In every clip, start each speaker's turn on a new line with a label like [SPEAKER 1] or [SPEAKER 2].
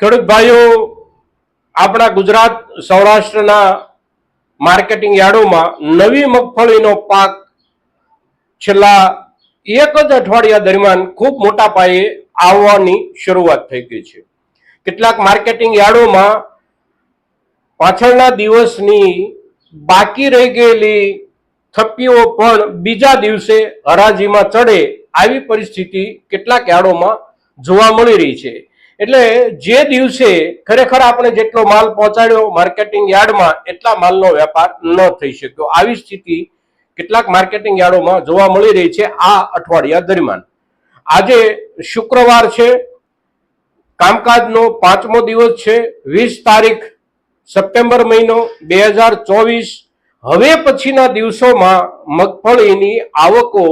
[SPEAKER 1] ખેડૂત ભાઈઓ, આપણા ગુજરાત, સૌરાષ્ટ્રના માર્કેટિંગ યાર્ડોમાં નવી મગફળીનો પાક છેલ્લા એક જ અઠવાડિયા દરમિયાન ખૂબ મોટા પાયે આવવાની શરૂઆત થઈ ગઈ છે. કેટલાક માર્કેટિંગ યાર્ડોમાં પાછળના દિવસની બાકી રહી ગયેલી થપ્પીઓ પણ બીજા દિવસે હરાજીમાં ચડે, આવી પરિસ્થિતિ કેટલાક યાર્ડોમાં જોવા મળી રહી છે. એટલે જે દિવસે ખરેખર આપણે જેટલો માલ પહોંચાડ્યો માર્કેટિંગ યાર્ડમાં, એટલા માલનો વેપાર ન થઈ શક્યો. આવી સ્થિતિ કેટલાક માર્કેટિંગ યાર્ડોમાં જોવા મળી રહી છે આ અઠવાડિયા દરમિયાન. આજે શુક્રવાર છે, કામકાજનો પાંચમો દિવસ છે, વીસ તારીખ સપ્ટેમ્બર મહિનો બે હજાર ચોવીસ. હવે પછીના દિવસોમાં મગફળીની આવકો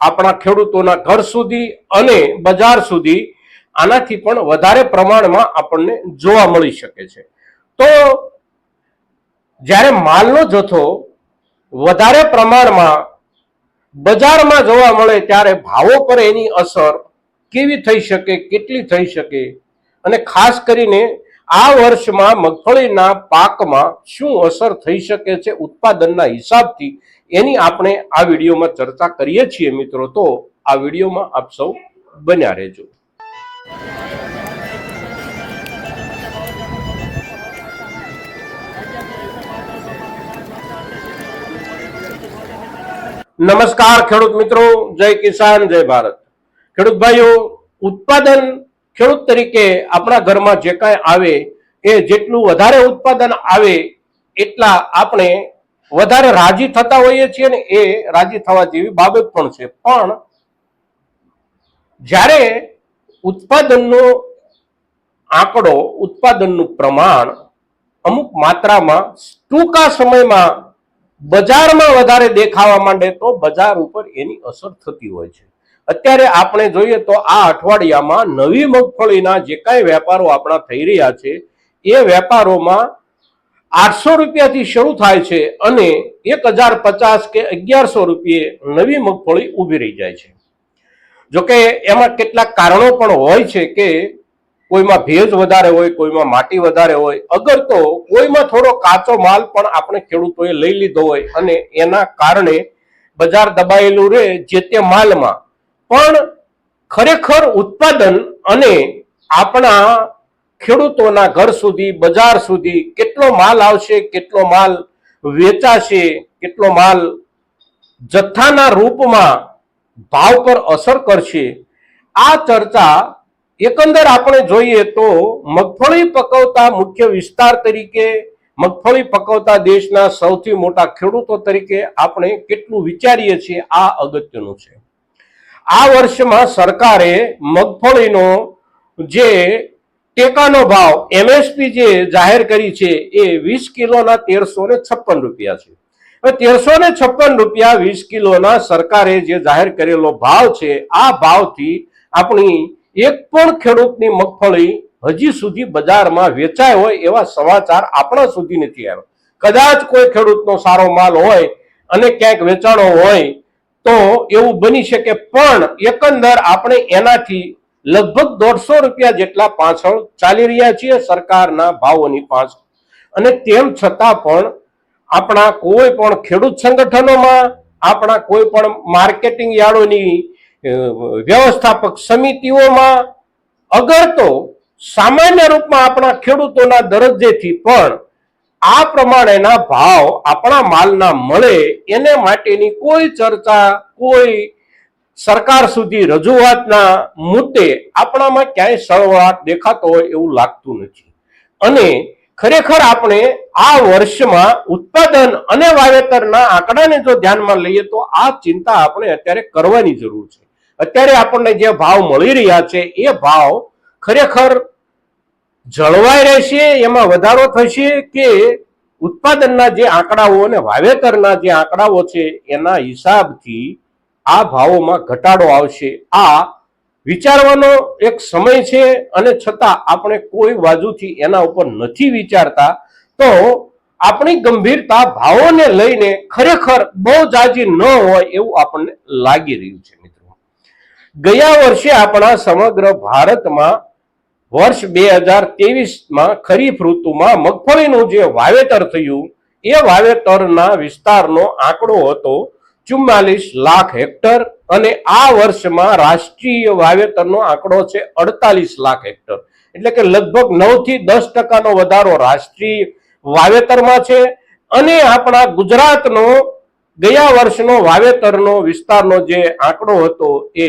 [SPEAKER 1] આપણા ખેડૂતોના ઘર સુધી અને બજાર સુધી આનાથી પણ વધારે પ્રમાણમાં આપણને જોવા મળી શકે છે. તો જ્યારે માલનો જથ્થો વધારે પ્રમાણમાં બજારમાં જોવા મળે ત્યારે ભાવો પર એની અસર કેવી થઈ શકે, કેટલી થઈ શકે અને ખાસ કરીને આ વર્ષમાં મગફળીના પાકમાં શું અસર થઈ શકે છે ઉત્પાદનના હિસાબથી એની આપણે આ વિડીયોમાં ચર્ચા કરીએ છીએ મિત્રો. તો આ વિડીયોમાં આપ સૌ બન્યા રહેજો. નમસ્કાર ખેડૂત મિત્રો, જય કિસાન, જય ભારત. ખેડૂત ભાઈઓ, ઉત્પાદન ખેડૂત તરીકે આપણા ઘરમાં જે કાંઈ આવે, એ જેટલું વધારે ઉત્પાદન આવે, એટલા આપણે વધારે રાજી થતા હોઈએ છીએ ને એ રાજી થવા જેવી બાબત પણ છે. પણ જ્યારે ઉત્પાદનનો આંકડો, ઉત્પાદનનું પ્રમાણ અમુક માત્રામાં ટૂંકા સમયમાં બજારમાં વધારે દેખાવા માંડે તો બજાર ઉપર એની અસર થતી હોય છે. અત્યારે આપણે જોઈએ તો આ અઠવાડિયામાં નવી મગફળીના જે કાંઈ વેપારો આપણા થઈ રહ્યા છે, એ વેપારોમાં આઠસો રૂપિયાથી શરૂ થાય છે અને એક હજાર પચાસ કે અગિયારસો રૂપિયે નવી મગફળી ઊભી રહી જાય છે. જોકે એમાં કેટલાક કારણો પણ હોય છે કે કોઈમાં ભેજ વધારે હોય, કોઈમાં માટી વધારે હોય. અગર તો કોઈમાં થોડો કાચો માલ પણ આપણે ખેડૂતોએ લઈ લીધો હોય અને એના કારણે બજાર દબાયેલું રહે જે તે માલમાં. પણ ખરેખર ઉત્પાદન અને આપણા ખેડૂતોના ઘર સુધી, બજાર સુધી કેટલો માલ આવશે, કેટલો માલ વેચાશે, કેટલો માલ જથ્થાના રૂપમાં ભાવ પર અસર કરશે. આ ચર્ચા એકંદર આપણે જોઈએ તો મગફળી પકવતા મુખ્ય વિસ્તાર તરીકે, મગફળી પકવતા દેશના સૌથી મોટા ખેડૂતો તરીકે આપણે કેટલું વિચારીએ છીએ આ અગત્યનું છે. આ વર્ષમાં સરકારે મગફળીનો જે ટેકાનો ભાવ, એમએસપી જે જાહેર કરી છે એ વીસ કિલોના તેરસો ને છપ્પન રૂપિયા છે. તેરસો ને છપ્પન રૂપિયા વીસ કિલોના સરકારે જે જાહેર કરેલો ભાવ છે, આ ભાવથી આપણી એક પણ ખેડૂતની મગફળી હજી સુધી બજારમાં વેચાય હોય એવા સમાચાર આપણા સુધી નથી આવ્યા. કદાચ કોઈ ખેડૂતનો સારો માલ હોય અને ક્યાંક વેચાણો હોય તો એવું બની શકે, પણ એકંદર આપણે એનાથી લગભગ દોઢસો રૂપિયા જેટલા પાછળ ચાલી રહ્યા છીએ સરકારના ભાવોની પાછળ. અને તેમ છતાં પણ આપણા કોઈ પણ ખેડૂત સંગઠનોમાં, આપણા કોઈ પણ માર્કેટિંગ યાર્ડોની વ્યવસ્થાપક સમિતિઓમાં, અગર તો સામાન્ય રૂપમાં આપણા ખેડૂતોના દરજ્જેથી પણ આ પ્રમાણેના ભાવ આપણા માલના મળે, એને માટેની કોઈ ચર્ચા, કોઈ સરકાર સુધી રજૂઆતના મુદ્દે આપણામાં ક્યાંય સળવાટ દેખાતો હોય એવું લાગતું નથી. અને ખરેખર આપણે આ વર્ષમાં ઉત્પાદન અને વાવેતરના આંકડાને જો ધ્યાનમાં લઈએ તો આ ચિંતા આપણે અત્યારે કરવાની જરૂર છે. અત્યારે આપણને જે ભાવ મળી રહ્યા છે, એ ભાવ ખરેખર જળવાઈ રહેશે, એમાં વધારો થશે કે ઉત્પાદનના જે આંકડાઓ અને વાવેતરના જે આંકડાઓ છે, એના હિસાબથી આ ભાવોમાં ઘટાડો આવશે. આ વિચારવાનો એક સમય છે અને છતાં આપણે કોઈ બાજુથી એના ઉપર નથી વિચારતા, તો આપણી ગંભીરતા ભાવોને લઈને ખરેખર બહુ જાજી ન હોય એવું આપણને લાગી રહ્યું છે મિત્રો. ગયા વર્ષે આપણા સમગ્ર ભારતમાં વર્ષ બે હજાર તેવીસમાં ખરીફ ઋતુમાં મગફળીનું જે વાવેતર થયું, એ વાવેતરના વિસ્તારનો આંકડો હતો ચુમ્માલીસ લાખ હેક્ટર. અને આ વર્ષમાં રાષ્ટ્રીય વાવેતરનો આંકડો છે અડતાલીસ લાખ હેક્ટર. એટલે કે લગભગ નવથી દસ ટકાનો વધારો રાષ્ટ્રીય વાવેતરમાં છે અને આપણા ગુજરાતનો ગયા વર્ષનો વાવેતરનો વિસ્તારનો જે આંકડો હતો એ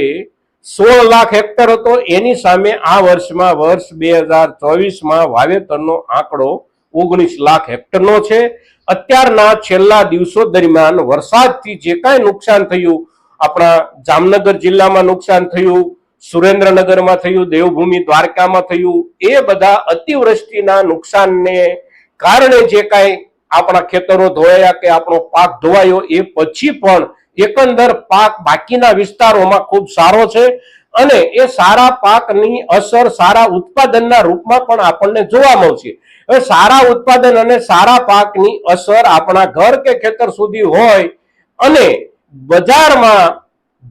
[SPEAKER 1] સોળ લાખ હેક્ટર હતો. એની સામે આ વર્ષમાં વર્ષ બે હજાર ચોવીસમાં વાવેતરનો આંકડો ઓગણીસ લાખ હેક્ટરનો છે. અત્યારના છેલ્લા દિવસો દરમિયાન વરસાદથી જે કાંઈ નુકસાન થયું આપણા જામનગર જિલ્લામાં નુકસાન થયું, સુરેન્દ્રનગરમાં થયું, દેવભૂમિ દ્વારકામાં થયું, એ બધા અતિવૃષ્ટિના નુકસાનને કારણે જે કાંઈ આપણા ખેતરો ધોવાયા કે આપણો પાક ધોવાયો, એ પછી પણ એકંદર પાક બાકીના વિસ્તારોમાં ખૂબ સારો છે અને એ સારા પાકની અસર સારા ઉત્પાદનના રૂપમાં પણ આપણને જોવા મળશે. હવે સારા ઉત્પાદન અને સારા પાકની અસર આપણા ઘર કે ખેતર સુધી હોય અને બજારમાં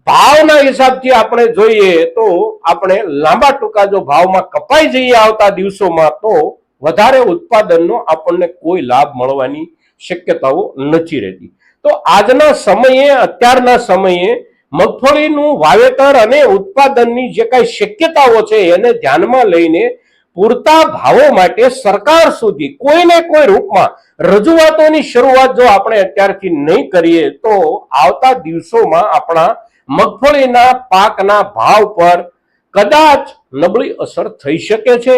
[SPEAKER 1] ભાવના હિસાબથી આપણે જોઈએ તો આપણે લાંબા ટૂંકા જો ભાવમાં કપાઈ જઈએ આવતા દિવસોમાં તો વધારે ઉત્પાદનનો આપણને કોઈ લાભ મળવાની શક્યતાઓ નથી રહેતી. તો આજના સમયે, અત્યારના સમયે મગફળીનું વાવેતર અને ઉત્પાદનની જે કાંઈ શક્યતાઓ છે એને ધ્યાનમાં લઈને પૂરતા ભાવો માટે સરકાર સુધી કોઈને કોઈ રૂપમાં રજૂઆતોની શરૂઆત જો આપણે અત્યારથી નહીં કરીએ, તો આવતા દિવસોમાં આપણા મગફળીના પાકના ભાવ પર કદાચ નબળી અસર થઈ શકે છે.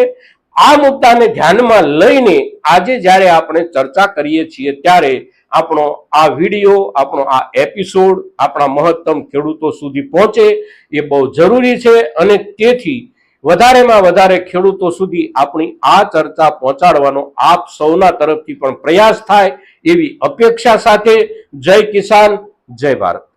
[SPEAKER 1] આ મુદ્દાને ધ્યાનમાં લઈને આજે જ્યારે આપણે ચર્ચા કરીએ છીએ, ત્યારે આપણો આ વીડિયો, આપણો આ એપિસોડ આપણા મહત્તમ ખેડૂતો સુધી પહોંચે એ બહુ જરૂરી છે અને તેથી વધારેમાં વધારે ખેડૂતો સુધી આપણી આ ચર્ચા પહોંચાડવાનો આપ સૌના તરફથી પણ પ્રયાસ થાય એવી અપેક્ષા સાથે જય કિસાન, જય ભારત.